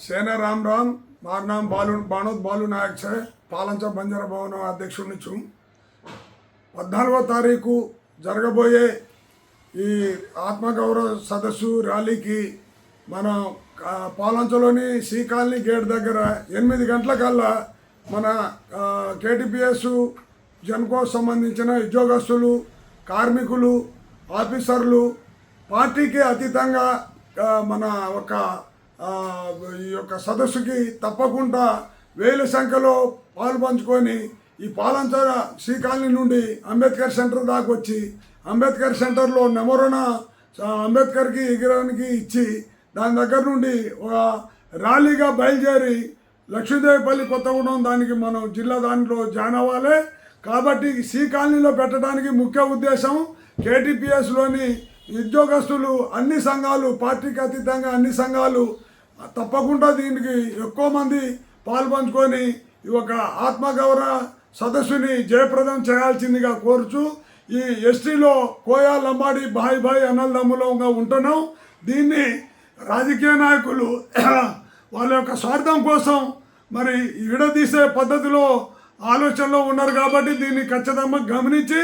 సేన రామ్ రామ్ મારું బాలు બાલુ బాలు બાલુ નાયક છે పాలంచ బంజర భవనం అధ్యక్షుడిని చూ పద్నాలుగో తారీఖు జరగబోయే ఈ ఆత్మగౌరవ సదస్సు ర్యాలీకి మన పాలంచలోని సీ కాలనీ గేట్ దగ్గర ఎనిమిది గంటల కల్లా మన కేటీపీఎస్ జన్కో సంబంధించిన ఉద్యోగస్తులు కార్మికులు ఆఫీసర్లు పార్టీకి అతీతంగా మన ఒక ఈ యొక్క సదస్సుకి తప్పకుండా వేల సంఖ్యలో పాలు పంచుకొని ఈ పాలంచర కాలనీ నుండి అంబేద్కర్ సెంటర్ దాకా వచ్చి అంబేద్కర్ సెంటర్లో నెమరున అంబేద్కర్కి ఎగిరానికి ఇచ్చి దాని దగ్గర నుండి ఒక ర్యాలీగా బయలుదేరి లక్ష్మీదేవిపల్లి కొత్తగూడెం దానికి మనం జిల్లా దాంట్లో జాయిన్ అవ్వాలి. కాబట్టి సి కాలనీలో పెట్టడానికి ముఖ్య ఉద్దేశం కేటీపీఎస్లోని ఉద్యోగస్తులు అన్ని సంఘాలు పార్టీకి అతీతంగా అన్ని సంఘాలు తప్పకుండా దీనికి ఎక్కువ మంది పాల్పంచుకొని ఈ ఒక ఆత్మగౌరవ సదస్సుని జయప్రదం చేయాల్సిందిగా కోరుచు ఈ ఎస్టీలో కోయా లంబాడి బాయ్ బాయ్ అన్నదమ్ములంగా ఉంటున్నాం. దీన్ని రాజకీయ నాయకులు వాళ్ళ యొక్క స్వార్థం కోసం మరి విడదీసే పద్ధతిలో ఆలోచనలో ఉన్నారు కాబట్టి దీన్ని ఖచ్చితంగా గమనించి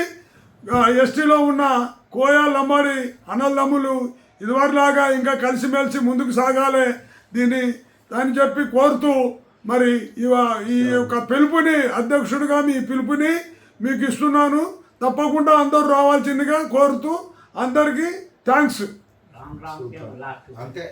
ఎస్టీలో ఉన్న కోయా లంబాడి అన్నదమ్ములు ఇదివరలాగా ఇంకా కలిసిమెలిసి ముందుకు సాగాలి దీన్ని అని చెప్పి కోరుతూ మరి ఇవా ఈ యొక్క పిలుపుని అధ్యక్షుడిగా మీ పిలుపుని మీకు ఇస్తున్నాను. తప్పకుండా అందరూ రావాల్సిందిగా కోరుతూ అందరికీ థ్యాంక్స్. అంతే.